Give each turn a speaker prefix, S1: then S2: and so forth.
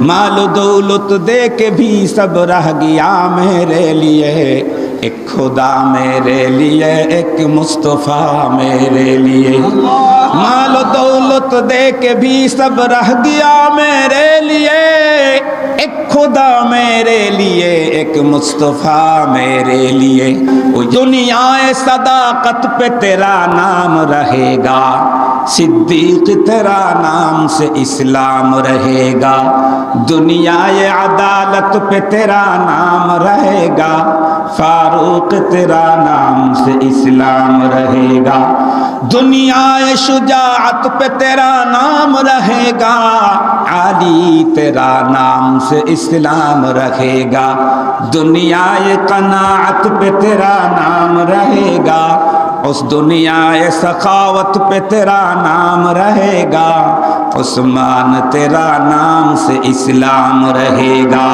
S1: مال و دولت دے کے بھی سب رہ گیا میرے لیے۔ ایک خدا میرے لیے، ایک مصطفیٰ میرے لیے۔ مال و دولت دے کے بھی سب رہ گیا میرے لیے۔ ایک خدا میرے لیے، ایک مصطفیٰ میرے لیے۔ وہ دنیا صداقت پہ تیرا نام رہے گا۔ صدیق تیرا نام سے اسلام رہے گا۔ دنیا عدالت پہ تیرا نام رہے گا۔ فاروق تیرا نام سے اسلام رہے گا۔ دنیا شجاعت پہ تیرا نام رہے گا۔ علی تیرا نام سے اسلام رہے گا۔ دنیا قناعت پہ تیرا نام رہے گا۔ اس دنیا سخاوت پہ تیرا نام رہے گا، عثمان تیرا نام سے اسلام رہے گا۔